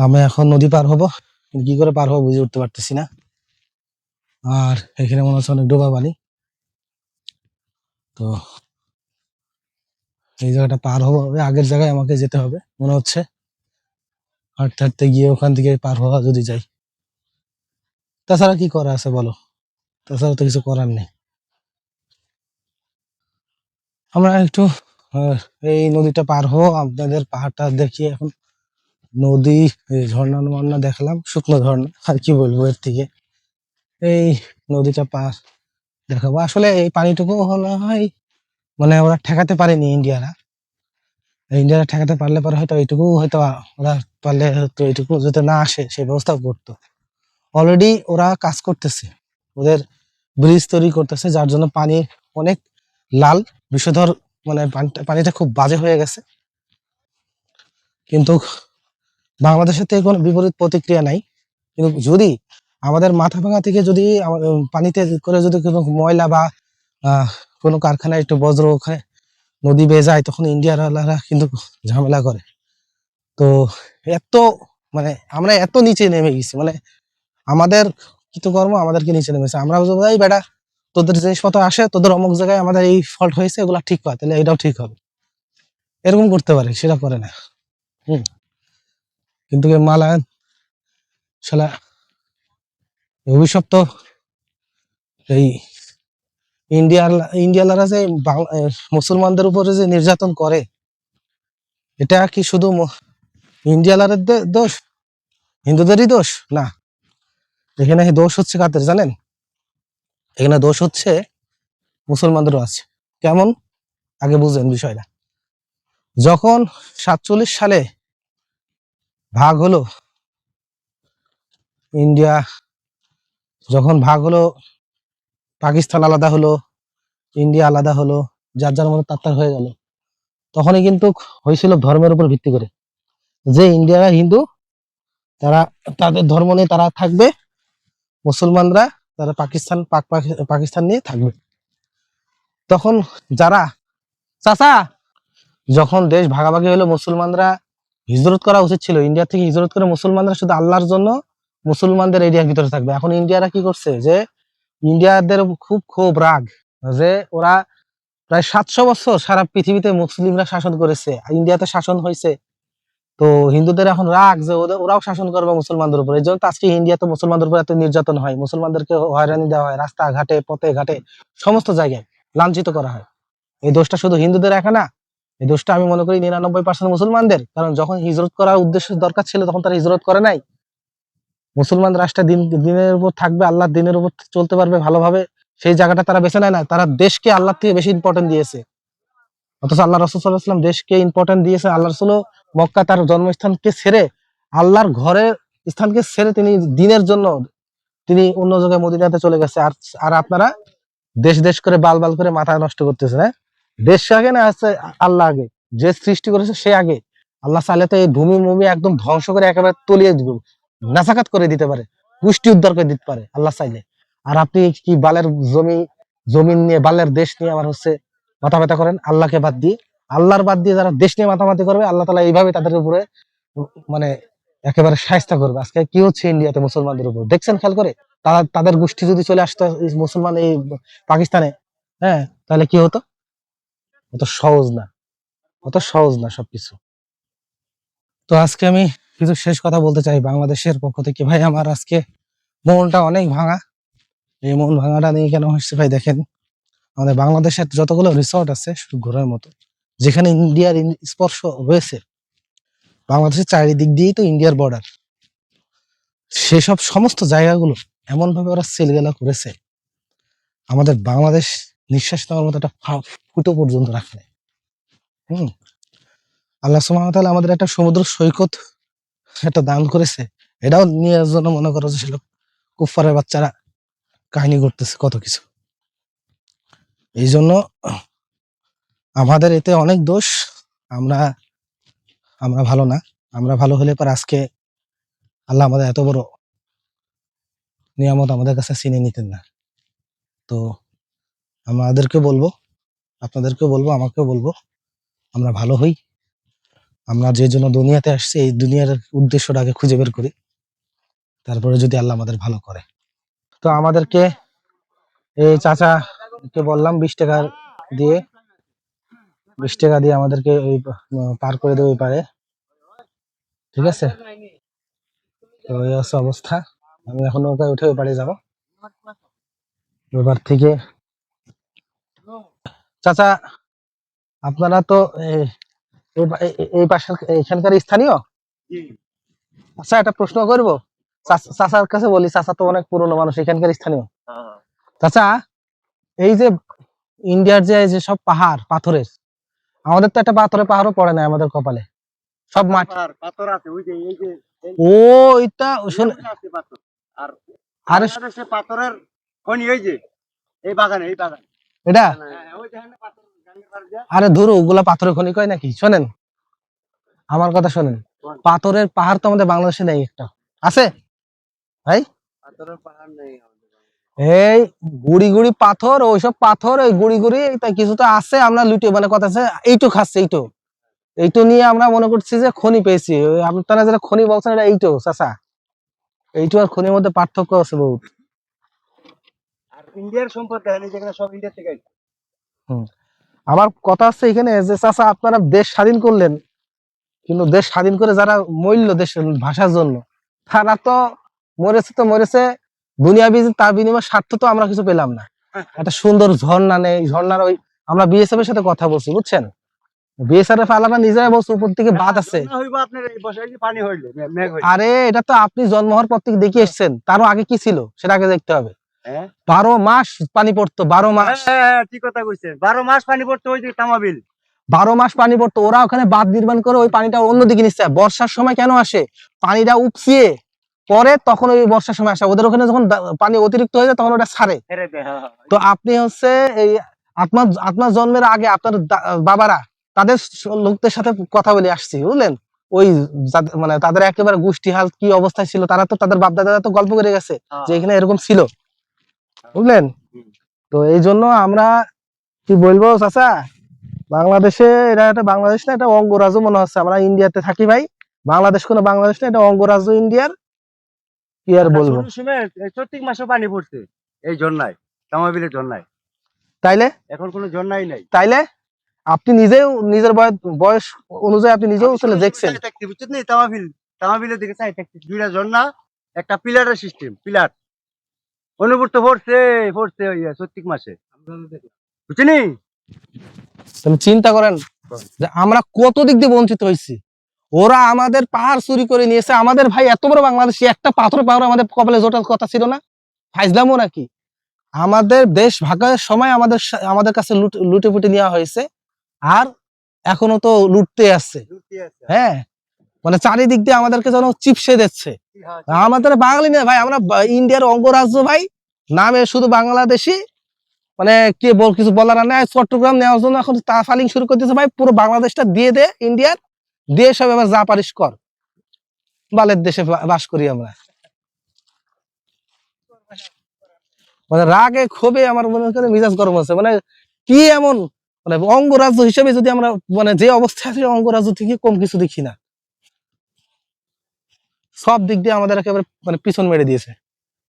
আমি এখন নদী পার হব। কি করে পার হব বুঝে উঠতে পারতেছি না। আর এখানে মনে হচ্ছে অনেক ডোবা পানি তো এই জায়গাটা পার হব। আগের জায়গায় আমাকে যেতে হবে, মনে হচ্ছে। হাঁটতে হাঁটতে গিয়ে ওখান থেকে পার হওয়া যদি যাই তাছাড়া কি করা আছে বলো? তাছাড়া তো কিছু করার নেই। আমরা একটু এই নদীটা পার হব। আপনাদের পাহাড়টা দেখি এখন নদী ঝর্ণা মর্ণা দেখলাম, শুকনো ঝর্ণা, আর কি বলব এর থেকে? এই নদীটা পার দেখাবো। আসলে এই পানিটুকু হলো হয় মানে ওরা ঠেকাতে পারেনি ইন্ডিয়ারা। ইন্ডিয়ারা ঠেকাতে পারলে পরে হয়তো এইটুকু হয়তো ওরা পারলে হয়তো এইটুকু যাতে না আসে, সেই ব্যবস্থা করতো। অলরেডি ওরা কাজ করতেছে, ওদের ব্রিজ তৈরি করতেছে, যার জন্য পানি অনেক লাল বিষধর মানে পানিটা খুব বাজে হয়ে গেছে। কিন্তু বাংলাদেশের থেকে কোনো বিপরীত প্রতিক্রিয়া নাই। কিন্তু যদি আমাদের মাথা ভাঙা থেকে যদি পানিতে করে যদি কোনো ময়লা বা কোনো কারখানায় একটু বজ্র ওখানে নদী বেয়ে যায়, তখন ইন্ডিয়ার ওয়ালারা কিন্তু ঝামেলা করে। তো এত মানে আমরা এত নিচে নেমে গেছি মানে আমাদের কৃতকর্ম আমাদেরকে নিচে নেমেছে। আমরা এই বেটা, তোদের জিনিসপত্র আসে, তোদের অমুক জায়গায় আমাদের এই ফল্ট হয়েছে, এগুলা ঠিক কর, তাহলে এটাও ঠিক হবে। এরকম করতে পারে, সেটা করে না। হুম। কিন্তু মালায়ন শালা অভিশপ্ত এই ইন্ডিয়ার ইন্ডিয়ালারা যে মুসলমানদের উপরে যে নির্যাতন করে, এটা কি শুধু ইন্ডিয়ালারের দোষ? হিন্দুদেরই দোষ? না। এখানে দোষ হচ্ছে কাদের জানেন? এখানে দোষ হচ্ছে মুসলমানদেরও আছে। কেমন? আগে বুঝলেন বিষয়টা। যখন সাতচল্লিশ সালে ভাগ হলো ইন্ডিয়া, যখন ভাগ হলো পাকিস্তান আলাদা হলো, ইন্ডিয়া আলাদা হলো, যার যার মনে তার হয়ে গেল। তখনই কিন্তু হয়েছিল ধর্মের উপর ভিত্তি করে। যে ইন্ডিয়ারা হিন্দু, তারা তাদের ধর্ম নিয়ে তারা থাকবে, মুসলমানরা তারা পাকিস্তান, পাক, পাকি- পাকিস্তান নিয়ে থাকবে। তখন যারা, চাচা, যখন দেশ ভাগাভাগি হলো মুসলমানরা হিজরত করা উচিত ছিল। ইন্ডিয়া থেকে হিজরত করে মুসলমানরা শুধু আল্লাহর জন্য মুসলমানদের এরিয়ার ভিতরে থাকবে। এখন ইন্ডিয়ারা কি করছে যে, ইন্ডিয়াদের খুব খুব রাগ যে ওরা প্রায় সাতশো বছর সারা পৃথিবীতে মুসলিমরা শাসন করেছে ইন্ডিয়াতে শাসন হয়েছে। তো হিন্দুদের এখন রাগ যে ওদের, ওরাও শাসন করবে মুসলমানদের উপর। এই জন্য আজকে ইন্ডিয়াতে মুসলমানদের উপর এত নির্যাতন হয়। মুসলমানদেরকে হয়রানি দেওয়া হয়, রাস্তাঘাটে, পথে ঘাটে, সমস্ত জায়গায় লাঞ্ছিত করা হয়। এই দোষটা শুধু হিন্দুদের একা না এই দোষটা আমি মনে করি নিরানব্বই পার্সেন্ট মুসলমানদের, কারণ যখন হিজরত করার উদ্দেশ্য দরকার ছিল, তখন তারা হিজরত করে নাই। মুসলমান রাষ্ট্র দিন, দিনের উপর থাকবে আল্লাহর দিনের উপর চলতে পারবে ভালোভাবে, সেই জায়গাটা তারা বেছে নেয় না তারা দেশকে আল্লাহ থেকে বেশি ইম্পর্টেন্ট দিয়েছে। অথচ আল্লাহ রসুল সাল্লাহাম দেশকে ইম্পর্টেন্ট দিয়েছে আল্লাহ রসুল মক্কা তার জন্মস্থানকে ছেড়ে, আল্লাহর ঘরের স্থানকে ছেড়ে তিনি দিনের জন্য তিনি অন্য জায়গায় মদিনাতে চলে গেছে। আর আর আপনারা দেশ দেশ করে বাল বাল করে মাথা নষ্ট করতেছে হ্যাঁ? দেশ আগে না আছে আল্লাহ আগে? যে সৃষ্টি করেছে সে আগে। আল্লাহ চাইলে তো এই ভূমি ভূমি একদম ধ্বংস করে একেবারে তলিয়ে দিব। নাসাকাত করে দিতে পারে, পুষ্টি উদ্ধার করে দিতে পারে আল্লাহ চাইলে। আর আপনি কি বালের জমি, জমিন নিয়ে, বালের দেশ নিয়ে আমার হচ্ছে মাথা ব্যথা করেন? আল্লাহকে বাদ দিয়ে। আল্লাহর বাদ দিয়ে যারা দেশ নিয়ে মাতামাতি করবে, আল্লাহ তালা এইভাবে তাদের উপরে মানে একেবারে সাহায্য করবে। আজকে কি হচ্ছে ইন্ডিয়াতে মুসলমানদের উপর? দেখছেন খেয়াল করে? তারা, তাদের গোষ্ঠী যদি চলে আসতো মুসলমান এই পাকিস্তানে হ্যাঁ তাহলে কি হতো? অত সহজ না, অত সহজ না সবকিছু। তো আজকে আমি কিছু শেষ কথা বলতে চাই বাংলাদেশের পক্ষ থেকে। ভাই, আমার আজকে মনটা অনেক ভাঙা। এই মন ভাঙাটা নিয়ে কেন হচ্ছে ভাই, দেখেন। আমাদের বাংলাদেশের যতগুলো রিসর্ট আছে ঘোরার মতো। যেখানে ইন্ডিয়ার স্পর্শ রয়েছে বাংলাদেশের চারিদিক দিয়েই তো ইন্ডিয়ার বর্ডার সেসব সমস্ত জায়গাগুলো এমন ভাবে ওরা সেলগেলা করেছে। আমাদের বাংলাদেশ নিঃশ্বাস নেওয়ার মতো একটা ফুটো পর্যন্ত রাখে নাই। হুম? আল্লাহ সুমাতাল আমাদের একটা সমুদ্র সৈকত একটা দান করেছে। এটাও নিয়ে জন্য মনে করো ছিল কুফারের বাচ্চারা কাহিনী করতেছে কত কিছু। এই জন্য আমাদের এতে অনেক দোষ। আমরা আমরা ভালো না। আমরা ভালো হলে পর আজকে আল্লাহ আমাদের এত বড় নিয়ামত আমাদের কাছে চিনে নিতেন না। তো আমাদেরকে বলব, আপনাদেরকেও বলব, আমাকেও বলব, আমরা ভালো হই। আমরা যে জন্য দুনিয়াতে আসছি, এই দুনিয়ার উদ্দেশ্যটাকে খুঁজে বের করি। তারপরে যদি আল্লাহ আমাদের ভালো করে। তো আমাদেরকে এই চাচাকে বললাম বিশ টাকা দিয়ে। বিশ টাকা দিয়ে আমাদেরকে ওই পার করে দেবে পারে। ঠিক আছে? তো এই হচ্ছে অবস্থা। আমি এখন নৌকায় উঠে ওই পাড়ে যাব। এবার থেকে চাচা আপনারা তো এই পাশের এখানকার স্থানীয়? আচ্ছা একটা প্রশ্ন করব। চাচ- চাচার কাছে বলি চাচা তো অনেক পুরনো মানুষ এখানকার স্থানীয়। চাচা এই যে ইন্ডিয়ার যে যে সব পাহাড় পাথরের আমাদের তো একটা পাথরের পাহাড়ও পড়ে না আমাদের কপালে। সব মাটি পাথর পাথর আছে ওই যে এই যে ও এটা শোন- আর আরে পাথরের খনি এই যে এই বাগানে এই বাগান। এটা? হ্যাঁ। আরে ধরো ওগুলা পাথরের খনি কয় নাকি? শোনেন। আমার কথা শোনেন। পাথরের পাহাড় তো আমাদের বাংলাদেশে নেই একটা। আছে? পাথরের পাহাড় নেই এই গুড়ি গুড়ি পাথর ওইসব পাথর ওই গুড়ি গুড়ি তাই কিছু তো আছে আমরা লুটে মানে কথা আছে এইটো খাচ্ছে এইটো। এইটো নিয়ে আমরা মনে করছি যে খনি পেয়েছি। আপনারা যেটা খনি বলছেন এটা এইটো চাচা। এইটো আর খনির মধ্যে পার্থক্য আছে বহুত। আর ইন্ডিয়ার সম্পদ দেখেন যেখানে সব ইন্ডিয়া থেকে। আমার কথা হচ্ছে এখানে যে চাচা আপনারা দেশ স্বাধীন করলেন কিন্তু দেশ স্বাধীন করে যারা মূল্য দেশের ভাষার জন্য তারা তো মরেছে তো মরেছে দুনিয়া বিজ তার বিনিময়ে স্বার্থ তো আমরা কিছু পেলাম না। একটা সুন্দর ঝর্ণা নেই ঝর্ণার ওই আমরা বিএসএফ এর সাথে কথা বলছি বুঝছেন? বিএসএফ আলাদা নিজেরাই বলছে উপর থেকে বাদ আছে। আরে এটা তো আপনি জন্ম হওয়ার পর থেকে দেখে এসছেন তারও আগে কি ছিল সেটা আগে দেখতে হবে। হ্যাঁ বারো মাস পানি পড়তো বারো মাস। হ্যাঁ, হ্যাঁ, কথা কইছেন। বারো মাস পানি পড়তো ওই যে তামাবিল। বারো মাস পানি পড়তো ওরা ওখানে বাঁধ নির্মাণ করে ওই পানিটা অন্যদিকে নিচ্ছে। বর্ষার সময় কেন আসে? পানিটা উপচিয়ে পরে তখন ওই বর্ষার সময় আসে। ওদের ওখানে যখন পানি অতিরিক্ত হয়ে যায় তখন ওটা ছাড়ে। হ্যাঁ, হ্যাঁ। তো আপনি হচ্ছে এই আপনার আপনার জন্মের আগে আপনার বাবারা তাদের লোকদের সাথে কথা বলে আসছি বুঝলেন? ওই মানে তাদের একেবারে গোষ্ঠী হাল কি অবস্থায় ছিল তারা তো তাদের বাপ দাদারা তো গল্প করে গেছে হ্যাঁ। যে এখানে এরকম ছিল। বুঝলেন? তো এই জন্য আমরা কি বলব চাচা? বাংলাদেশে এটা একটা বাংলাদেশ না এটা অঙ্গরাজ্য মনে হচ্ছে। আমরা ইন্ডিয়াতে থাকি ভাই। বাংলাদেশ কোনো বাংলাদেশ না এটা অঙ্গরাজ্য ইন্ডিয়ার কি আর বলব? চৈত্রিক মাসে পানি পড়ছে এই ঝর্ণায় তামাবিলের ঝর্ণায়। তাইলে? এখন কোনো ঝর্ণাই নাই। তাইলে? আপনি নিজেও নিজের বয়স বয়স অনুযায়ী আপনি নিজেও চলে দেখছেন। বুঝছেন তামাবিল তামাবিলের দিকে চাই দুইটা ঝর্ণা একটা পিলারের সিস্টেম পিলার। অনুভূত পড়ছে পড়ছে ওই চৈত্রিক মাসে। বুঝছেনি? তাহলে চিন্তা করেন যে আমরা কত দিক দিয়ে বঞ্চিত হয়েছি। ওরা আমাদের পাহাড় চুরি করে নিয়েছে। আমাদের ভাই এত বড় বাংলাদেশি একটা পাথর পাহাড় আমাদের কপালে জোটার কথা ছিল না? ফাইজলামও নাকি? আমাদের দেশ ভাগের সময় আমাদের আমাদের কাছে লুট- পুটে নেওয়া হয়েছে। আর এখনও তো লুটতে আসছে হ্যাঁ মানে চারিদিক দিয়ে আমাদেরকে যেন চিপসে দিচ্ছে। আমাদের বাঙালি না ভাই, আমরা ইন্ডিয়ার অঙ্গরাজ্য ভাই, নামে শুধু বাংলাদেশি। মানে কে বল কিছু বলার নাই, চট্টগ্রাম নেওয়ার জন্য এখন তাফালিং শুরু করে দিয়েছে ভাই, পুরো বাংলাদেশটা দিয়ে দে, ইন্ডিয়ার। দিয়ে সব এবার যা পারিস কর। বালের দেশে বাস করি আমরা। মানে রাগে ক্ষোভে আমার মনে করে মিজাজ গরম আছে। মানে কি এমন? মানে অঙ্গরাজ্য হিসেবে যদি আমরা মানে যে অবস্থায় আছে, অঙ্গরাজ্য থেকে কম কিছু দেখি না। সব দিক দিয়ে আমাদের একেবারে মানে পিছন মেরে দিয়েছে।